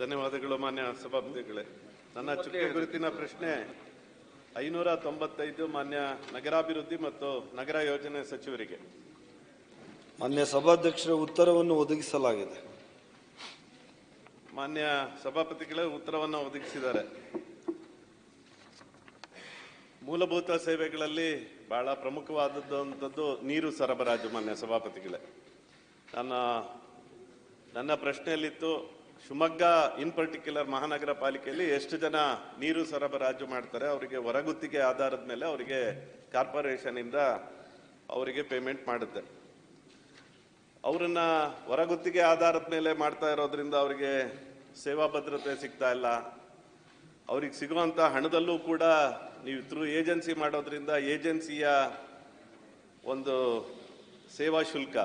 ಧನ್ಯವಾದಗಳು ಮಾನ್ಯ ಸಭಾಪತಿಗಳೇ. ನನ್ನ ಚುಕ್ಕೆ ಗುರುತಿನ ಪ್ರಶ್ನೆ ಐನೂರ ತೊಂಬತ್ತೈದು ಮಾನ್ಯ ನಗರಾಭಿವೃದ್ಧಿ ಮತ್ತು ನಗರ ಯೋಜನೆ ಸಚಿವರಿಗೆ. ಮಾನ್ಯ ಸಭಾಧ್ಯಕ್ಷರ ಉತ್ತರವನ್ನು ಒದಗಿಸಲಾಗಿದೆ. ಮಾನ್ಯ ಸಭಾಪತಿಗಳೇ ಉತ್ತರವನ್ನು ಒದಗಿಸಿದ್ದಾರೆ. ಮೂಲಭೂತ ಸೇವೆಗಳಲ್ಲಿ ಬಹಳ ಪ್ರಮುಖವಾದದ್ದು ಅಂತದ್ದು ನೀರು ಸರಬರಾಜು ಮಾನ್ಯ ಸಭಾಪತಿಗಳೇ. ನನ್ನ ನನ್ನ ಪ್ರಶ್ನೆಯಲ್ಲಿತ್ತು ಶಿವಮೊಗ್ಗ ಇನ್ ಪರ್ಟಿಕ್ಯುಲರ್ ಮಹಾನಗರ ಪಾಲಿಕೆಯಲ್ಲಿ ಎಷ್ಟು ಜನ ನೀರು ಸರಬರಾಜು ಮಾಡ್ತಾರೆ, ಅವರಿಗೆ ಹೊರಗುತ್ತಿಗೆ ಆಧಾರದ ಮೇಲೆ ಅವರಿಗೆ ಕಾರ್ಪೊರೇಷನ್ ಇಂದ ಅವರಿಗೆ ಪೇಮೆಂಟ್ ಮಾಡುತ್ತೆ. ಅವರನ್ನ ಹೊರಗುತ್ತಿಗೆ ಆಧಾರದ ಮೇಲೆ ಮಾಡ್ತಾ ಇರೋದ್ರಿಂದ ಅವರಿಗೆ ಸೇವಾ ಭದ್ರತೆ ಸಿಗ್ತಾ ಇಲ್ಲ. ಅವ್ರಿಗೆ ಸಿಗುವಂತ ಹಣದಲ್ಲೂ ಕೂಡ ನೀವು ಥ್ರೂ ಏಜೆನ್ಸಿ ಮಾಡೋದ್ರಿಂದ ಏಜೆನ್ಸಿಯ ಒಂದು ಸೇವಾ ಶುಲ್ಕ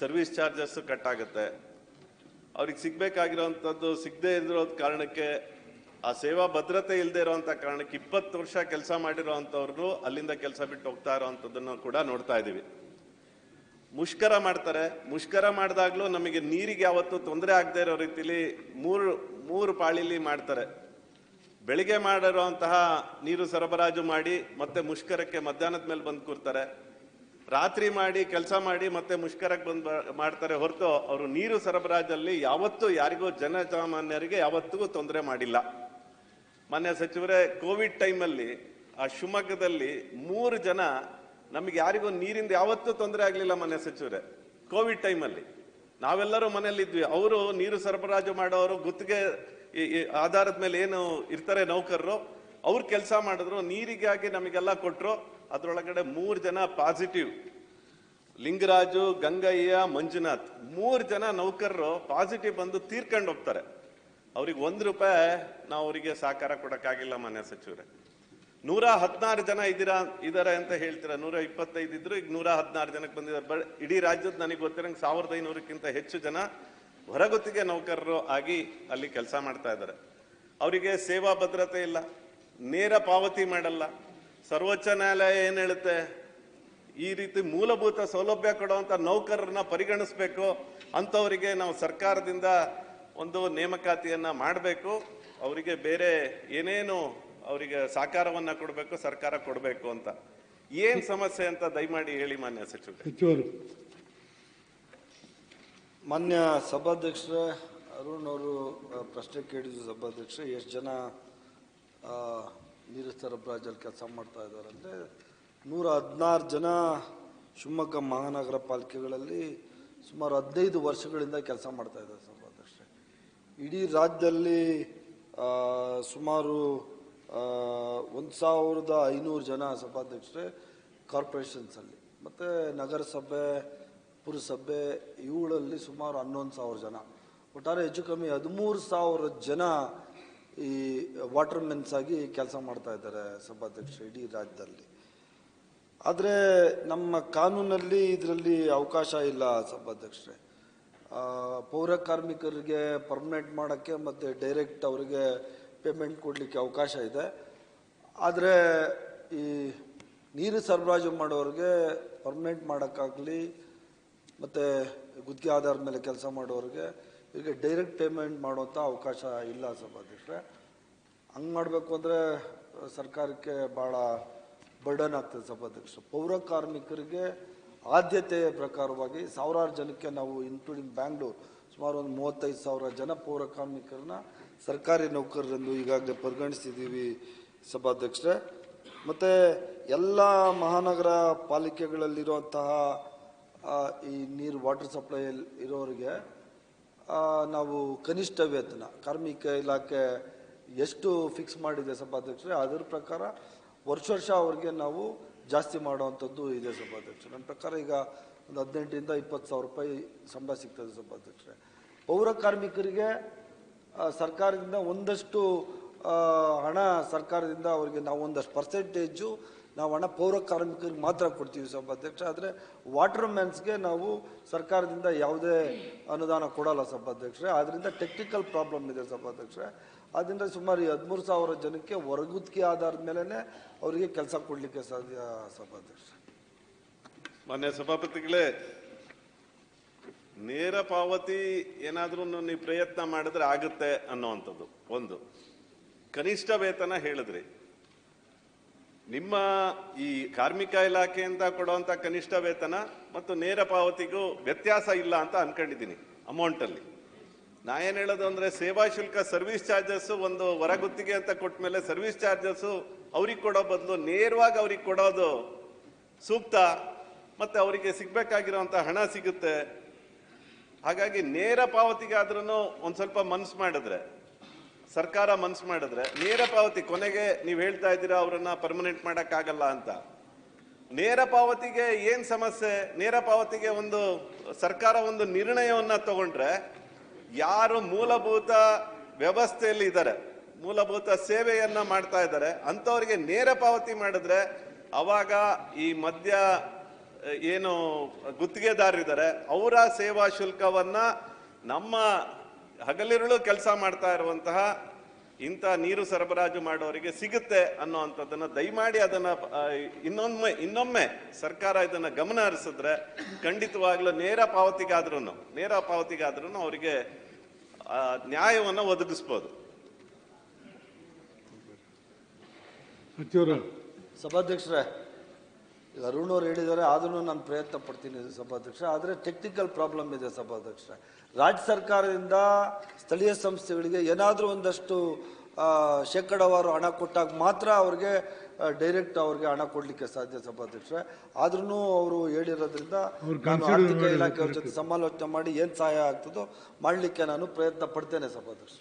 ಸರ್ವಿಸ್ ಚಾರ್ಜಸ್ ಕಟ್ ಆಗುತ್ತೆ. ಅವ್ರಿಗೆ ಸಿಗಬೇಕಾಗಿರೋವಂಥದ್ದು ಸಿಗದೆ ಇರೋ ಕಾರಣಕ್ಕೆ ಆ ಸೇವಾ ಭದ್ರತೆ ಇಲ್ಲದೆ ಇರೋವಂಥ ಕಾರಣಕ್ಕೆ ಇಪ್ಪತ್ತು ವರ್ಷ ಕೆಲಸ ಮಾಡಿರುವಂತವ್ರು ಅಲ್ಲಿಂದ ಕೆಲಸ ಬಿಟ್ಟು ಹೋಗ್ತಾ ಇರೋವಂಥದ್ದನ್ನು ಕೂಡ ನೋಡ್ತಾ ಇದ್ದೀವಿ. ಮುಷ್ಕರ ಮಾಡ್ತಾರೆ. ಮುಷ್ಕರ ಮಾಡಿದಾಗ್ಲೂ ನಮಗೆ ನೀರಿಗೆ ಯಾವತ್ತೂ ತೊಂದರೆ ಆಗದೆ ಇರೋ ರೀತಿಲಿ ಮೂರು ಮೂರು ಪಾಳಿಲಿ ಮಾಡ್ತಾರೆ. ಬೆಳಿಗ್ಗೆ ಮಾಡಿರುವಂತಹ ನೀರು ಸರಬರಾಜು ಮಾಡಿ ಮತ್ತೆ ಮುಷ್ಕರಕ್ಕೆ ಮಧ್ಯಾಹ್ನದ ಮೇಲೆ ಬಂದು ಕೂರ್ತಾರೆ. ರಾತ್ರಿ ಮಾಡಿ, ಕೆಲಸ ಮಾಡಿ ಮತ್ತೆ ಮುಷ್ಕರಕ್ಕೆ ಬಂದು ಮಾಡ್ತಾರೆ ಹೊರತು ಅವರು ನೀರು ಸರಬರಾಜಲ್ಲಿ ಯಾವತ್ತೂ ಯಾರಿಗೂ ಜನಸಾಮಾನ್ಯರಿಗೆ ಯಾವತ್ತಿಗೂ ತೊಂದರೆ ಮಾಡಿಲ್ಲ. ಮಾನ್ಯ ಸಚಿವರೇ, ಕೋವಿಡ್ ಟೈಮಲ್ಲಿ ಆ ಶಿವಮೊಗ್ಗದಲ್ಲಿ ಮೂರು ಜನ ನಮಗೆ ಯಾರಿಗೂ ನೀರಿಂದ ಯಾವತ್ತೂ ತೊಂದರೆ ಆಗಲಿಲ್ಲ ಮಾನ್ಯ ಸಚಿವರೇ, ಕೋವಿಡ್ ಟೈಮಲ್ಲಿ. ನಾವೆಲ್ಲರೂ ಮನೆಯಲ್ಲಿದ್ವಿ. ಅವರು ನೀರು ಸರಬರಾಜು ಮಾಡೋರು, ಗುತ್ತಿಗೆ ಆಧಾರದ ಮೇಲೆ ಏನು ಇರ್ತಾರೆ ನೌಕರರು, ಅವ್ರು ಕೆಲಸ ಮಾಡಿದ್ರು, ನೀರಿಗಾಗಿ ನಮಗೆಲ್ಲ ಕೊಟ್ರು. ಅದ್ರೊಳಗಡೆ ಮೂರು ಜನ ಪಾಸಿಟಿವ್ ಲಿಂಗರಾಜು, ಗಂಗಯ್ಯ, ಮಂಜುನಾಥ್. ಮೂರು ಜನ ನೌಕರರು ಪಾಸಿಟಿವ್ ಬಂದು ತೀರ್ಕೊಂಡು ಹೋಗ್ತಾರೆ. ಅವ್ರಿಗೆ ಒಂದು ರೂಪಾಯಿ ನಾವು ಅವರಿಗೆ ಸಹಕಾರ ಕೊಡೋಕ್ಕಾಗಿಲ್ಲ ಮಾನ್ಯ ಸಚಿವರೇ. ನೂರ ಹದಿನಾರು ಜನ ಇದ್ದೀರಾ, ಇದಾರೆ ಅಂತ ಹೇಳ್ತೀರಾ? ನೂರ ಇಪ್ಪತ್ತೈದು ಇದ್ರು, ಈಗ ನೂರ ಹದಿನಾರು ಜನಕ್ಕೆ ಬಂದಿದ್ದಾರೆ ಬಟ್ ಇಡೀ ರಾಜ್ಯದ ನನಗೆ ಗೊತ್ತಿರಂಗೆ ಸಾವಿರದ ಐನೂರಕ್ಕಿಂತ ಹೆಚ್ಚು ಜನ ಹೊರಗುತ್ತಿಗೆ ನೌಕರರು ಆಗಿ ಅಲ್ಲಿ ಕೆಲಸ ಮಾಡ್ತಾ ಇದ್ದಾರೆ ಅವರಿಗೆ ಸೇವಾ ಭದ್ರತೆ ಇಲ್ಲ, ನೇರ ಪಾವತಿ ಮಾಡಲ್ಲ. ಸರ್ವೋಚ್ಚ ನ್ಯಾಯಾಲಯ ಏನ್ ಹೇಳುತ್ತೆ? ಈ ರೀತಿ ಮೂಲಭೂತ ಸೌಲಭ್ಯ ಕೊಡುವಂತ ನೌಕರರನ್ನ ಪರಿಗಣಿಸಬೇಕು. ಅಂತವರಿಗೆ ನಾವು ಸರ್ಕಾರದಿಂದ ಒಂದು ನೇಮಕಾತಿಯನ್ನ ಮಾಡಬೇಕು. ಅವರಿಗೆ ಬೇರೆ ಏನೇನು ಅವರಿಗೆ ಸಹಕಾರವನ್ನ ಕೊಡಬೇಕು ಸರ್ಕಾರ ಕೊಡಬೇಕು ಅಂತ. ಏನ್ ಸಮಸ್ಯೆ ಅಂತ ದಯಮಾಡಿ ಹೇಳಿ ಮಾನ್ಯ ಸಚಿವರು. ಸಚಿವರು. ಮಾನ್ಯ ಸಭಾಧ್ಯಕ್ಷರೇ ಅರುಣ್ ಅವರು ಪ್ರಶ್ನೆ ಕೇಳಿದ್ರು ಸಭಾಧ್ಯಕ್ಷರೇ ಎಷ್ಟು ಜನ ಆ, ನೀರು ಸರಬರಾಜಲ್ಲಿ ಕೆಲಸ ಮಾಡ್ತಾ ಇದ್ದಾರೆ ಅಂದರೆ ನೂರ ಹದಿನಾರು ಜನ ಶಿವಮೊಗ್ಗ ಮಹಾನಗರ ಪಾಲಿಕೆಗಳಲ್ಲಿ ಸುಮಾರು ಹದಿನೈದು ವರ್ಷಗಳಿಂದ ಕೆಲಸ ಮಾಡ್ತಾ ಇದ್ದಾರೆ ಸಭಾಧ್ಯಕ್ಷರೇ ಇಡೀ ರಾಜ್ಯದಲ್ಲಿ ಸುಮಾರು ಒಂದು ಸಾವಿರದ ಐನೂರು ಜನ ಸಭಾಧ್ಯಕ್ಷರೇ ಕಾರ್ಪೊರೇಷನ್ಸಲ್ಲಿ. ಮತ್ತು ನಗರಸಭೆ, ಪುರಸಭೆ ಇವುಗಳಲ್ಲಿ ಸುಮಾರು ಹನ್ನೊಂದು ಸಾವಿರ ಜನ. ಒಟ್ಟಾರೆ ಹೆಚ್ಚು ಕಮ್ಮಿ ಹದಿಮೂರು ಸಾವಿರ ಜನ ಈ ವಾಟರ್ ಮೆನ್ಸ್ ಆಗಿ ಕೆಲಸ ಮಾಡ್ತಾ ಇದ್ದಾರೆ ಸಭಾಧ್ಯಕ್ಷ ಇಡೀ ರಾಜ್ಯದಲ್ಲಿ. ಆದರೆ ನಮ್ಮ ಕಾನೂನಲ್ಲಿ ಇದರಲ್ಲಿ ಅವಕಾಶ ಇಲ್ಲ ಸಭಾಧ್ಯಕ್ಷರೇ. ಪೌರ ಕಾರ್ಮಿಕರಿಗೆ ಪರ್ಮನೆಂಟ್ ಮಾಡೋಕ್ಕೆ ಮತ್ತು ಡೈರೆಕ್ಟ್ ಅವರಿಗೆ ಪೇಮೆಂಟ್ ಕೊಡಲಿಕ್ಕೆ ಅವಕಾಶ ಇದೆ. ಆದರೆ ಈ ನೀರು ಸರಬರಾಜು ಮಾಡೋರಿಗೆ ಪರ್ಮನೆಂಟ್ ಮಾಡೋಕ್ಕಾಗಲಿ, ಮತ್ತು ಗುತ್ತಿಗೆ ಆಧಾರದ ಮೇಲೆ ಕೆಲಸ ಮಾಡೋರಿಗೆ ಈಗ ಡೈರೆಕ್ಟ್ ಪೇಮೆಂಟ್ ಮಾಡುವಂಥ ಅವಕಾಶ ಇಲ್ಲ ಸಭಾಧ್ಯಕ್ಷರೇ. ಹಂಗೆ ಮಾಡಬೇಕು ಅಂದರೆ, ಸರ್ಕಾರಕ್ಕೆ ಭಾಳ ಬರ್ಡನ್ ಆಗ್ತದೆ ಸಭಾಧ್ಯಕ್ಷರು. ಪೌರ ಕಾರ್ಮಿಕರಿಗೆ ಆದ್ಯತೆಯ ಪ್ರಕಾರವಾಗಿ ಸಾವಿರಾರು ಜನಕ್ಕೆ ನಾವು ಇನ್ಕ್ಲೂಡಿಂಗ್ ಬ್ಯಾಂಗ್ಳೂರು ಸುಮಾರು ಒಂದು ಮೂವತ್ತೈದು ಸಾವಿರ ಜನ ಪೌರ ಕಾರ್ಮಿಕರನ್ನ ಸರ್ಕಾರಿ ನೌಕರರೆಂದು ಈಗಾಗಲೇ ಪರಿಗಣಿಸಿದ್ದೀವಿ ಸಭಾಧ್ಯಕ್ಷರೇ. ಮತ್ತು ಎಲ್ಲ ಮಹಾನಗರ ಪಾಲಿಕೆಗಳಲ್ಲಿರುವಂತಹ ಈ ನೀರು ವಾಟರ್ ಸಪ್ಲೈಯಲ್ಲಿ ಇರೋರಿಗೆ ನಾವು ಕನಿಷ್ಠ ವೇತನ, ಕಾರ್ಮಿಕ ಇಲಾಖೆ ಎಷ್ಟು ಫಿಕ್ಸ್ ಮಾಡಿದೆ ಸಭಾಧ್ಯಕ್ಷರೇ, ಅದರ ಪ್ರಕಾರ ವರ್ಷ ವರ್ಷ ಅವ್ರಿಗೆ ನಾವು ಜಾಸ್ತಿ ಮಾಡುವಂಥದ್ದು ಇದೆ ಸಭಾಧ್ಯಕ್ಷರು. ನನ್ನ ಪ್ರಕಾರ ಈಗ ಒಂದು ಹದಿನೆಂಟರಿಂದ ಇಪ್ಪತ್ತು ಸಾವಿರ ರೂಪಾಯಿ ಸಂಬಳ ಸಿಗ್ತದೆ ಸಭಾಧ್ಯಕ್ಷರೇ. ಪೌರ ಕಾರ್ಮಿಕರಿಗೆ ಸರ್ಕಾರದಿಂದ ಒಂದಷ್ಟು ಹಣ ಸರ್ಕಾರದಿಂದ ಅವರಿಗೆ ನಾವು ಒಂದಷ್ಟು ಪರ್ಸೆಂಟೇಜು ನಾವು ಹಣ ಪೌರ ಕಾರ್ಮಿಕರಿಗೆ ಮಾತ್ರ ಕೊಡ್ತೀವಿ ಸಭಾಧ್ಯಕ್ಷ ಆದರೆ ವಾಟರ್ ಮ್ಯಾನ್ಸ್ಗೆ ನಾವು ಸರ್ಕಾರದಿಂದ ಯಾವುದೇ ಅನುದಾನ ಕೊಡಲ್ಲ ಸಭಾಧ್ಯಕ್ಷರೇ ಆದ್ದರಿಂದ ಟೆಕ್ನಿಕಲ್ ಪ್ರಾಬ್ಲಮ್ ಇದೆ ಸಭಾಧ್ಯಕ್ಷರೇ ಆದ್ದರಿಂದ ಸುಮಾರು ಹದಿಮೂರು ಸಾವಿರ ಜನಕ್ಕೆ ಹೊರಗುತ್ತಿಗೆ ಆಧಾರದ ಮೇಲೇ ಅವರಿಗೆ ಕೆಲಸ ಕೊಡಲಿಕ್ಕೆ ಸಾಧ್ಯ ಸಭಾಧ್ಯಕ್ಷ ಮಾನ್ಯ ಸಭಾಪತಿಗಳೇ, ನೇರ ಪಾವತಿ ಏನಾದರೂ ನೀವು ಪ್ರಯತ್ನ ಮಾಡಿದ್ರೆ ಆಗುತ್ತೆ ಅನ್ನೋವಂಥದ್ದು. ಒಂದು, ಕನಿಷ್ಠ ವೇತನ ಹೇಳಿದ್ರಿ. ನಿಮ್ಮ ಈ ಕಾರ್ಮಿಕ ಇಲಾಖೆಯಿಂದ ಕೊಡುವಂತ ಕನಿಷ್ಠ ವೇತನ ಮತ್ತು ನೇರ ಪಾವತಿಗೂ ವ್ಯತ್ಯಾಸ ಇಲ್ಲ ಅಂತ ಅನ್ಕೊಂಡಿದ್ದೀನಿ ಅಮೌಂಟಲ್ಲಿ ನಾ ಏನು ಹೇಳೋದು ಅಂದ್ರೆ ಸೇವಾ ಶುಲ್ಕ ಸರ್ವಿಸ್ ಚಾರ್ಜಸ್ ಒಂದು ಹೊರಗುತ್ತಿಗೆ ಅಂತ ಕೊಟ್ಟ ಮೇಲೆ ಸರ್ವಿಸ್ ಚಾರ್ಜಸ್ ಅವ್ರಿಗೆ ಕೊಡೋ ಬದಲು ನೇರವಾಗಿ ಅವ್ರಿಗೆ ಕೊಡೋದು ಸೂಕ್ತ ಮತ್ತೆ ಅವರಿಗೆ ಸಿಗಬೇಕಾಗಿರೋವಂಥ ಹಣ ಸಿಗುತ್ತೆ. ಹಾಗಾಗಿ ನೇರ ಪಾವತಿಗಾದ್ರೂ ಒಂದು ಸ್ವಲ್ಪ ಮನ್ಸು ಮಾಡಿದ್ರೆ ಸರ್ಕಾರ ಮನ್ಸು ಮಾಡಿದ್ರೆ ನೇರ ಪಾವತಿ, ಕೊನೆಗೆ ನೀವು ಹೇಳ್ತಾ ಇದ್ದೀರಾ ಅವರನ್ನ ಪರ್ಮನೆಂಟ್ ಆಗಲ್ಲ ಅಂತ. ನೇರ ಪಾವತಿಗೆ ಏನ್ ಸಮಸ್ಯೆ? ನೇರ ಪಾವತಿಗೆ ಒಂದು, ಸರ್ಕಾರ ಒಂದು ನಿರ್ಣಯವನ್ನ ತಗೊಂಡ್ರೆ ಯಾರು ಮೂಲಭೂತ ವ್ಯವಸ್ಥೆಯಲ್ಲಿ ಇದ್ದಾರೆ ಮೂಲಭೂತ ಸೇವೆಯನ್ನ ಮಾಡ್ತಾ ಇದ್ದಾರೆ ಅಂಥವ್ರಿಗೆ ನೇರ ಪಾವತಿ ಮಾಡಿದ್ರೆ ಅವಾಗ ಈ ಮಧ್ಯ ಏನು ಗುತ್ತಿಗೆದಾರರಿದ್ದಾರೆ ಅವರ ಸೇವಾ ಶುಲ್ಕವನ್ನ ನಮ್ಮ ಹಗಲಿರುಳು ಕೆಲಸ ಮಾಡ್ತಾ ಇರುವಂತಹ ಇಂಥ ನೀರು ಸರಬರಾಜು ಮಾಡೋರಿಗೆ ಸಿಗುತ್ತೆ ಅನ್ನೋವಂಥದ್ದನ್ನ ದಯಮಾಡಿ ಅದನ್ನ ಇನ್ನೊಮ್ಮೆ ಇನ್ನೊಮ್ಮೆ ಸರ್ಕಾರ ಇದನ್ನ ಗಮನ ಹರಿಸಿದ್ರೆ ಖಂಡಿತವಾಗ್ಲೂ ನೇರ ಪಾವತಿಗಾದ್ರೂ ನೇರ ಪಾವತಿಗಾದ್ರೂ ಅವರಿಗೆ ನ್ಯಾಯವನ್ನು ಒದಗಿಸ್ಬೋದು. ಸಭಾಧ್ಯಕ್ಷರೇ ಈಗ ಅರುಣ್ ಅವ್ರು ಹೇಳಿದ್ದಾರೆ ಆದ್ರೂ ನಾನು ಪ್ರಯತ್ನ ಪಡ್ತೀನಿ ಸಭಾಧ್ಯಕ್ಷ. ಆದರೆ ಟೆಕ್ನಿಕಲ್ ಪ್ರಾಬ್ಲಮ್ ಇದೆ ಸಭಾಧ್ಯಕ್ಷ. ರಾಜ್ಯ ಸರ್ಕಾರದಿಂದ ಸ್ಥಳೀಯ ಸಂಸ್ಥೆಗಳಿಗೆ ಏನಾದರೂ ಒಂದಷ್ಟು ಶೇಕಡಾವಾರು ಹಣ ಕೊಟ್ಟಾಗ ಮಾತ್ರ ಅವ್ರಿಗೆ ಡೈರೆಕ್ಟ್ ಅವ್ರಿಗೆ ಹಣ ಕೊಡಲಿಕ್ಕೆ ಸಾಧ್ಯ ಸಭಾಧ್ಯಕ್ಷ. ಆದ್ರೂ ಅವರು ಹೇಳಿರೋದ್ರಿಂದ ನಾನು ಆರ್ಥಿಕ ಇಲಾಖೆಯವ್ರ ಜೊತೆ ಸಮಾಲೋಚನೆ ಮಾಡಿ ಏನು ಸಹಾಯ ಆಗ್ತದೋ ಮಾಡಲಿಕ್ಕೆ ನಾನು ಪ್ರಯತ್ನ ಪಡ್ತೇನೆ ಸಭಾಧ್ಯಕ್ಷ.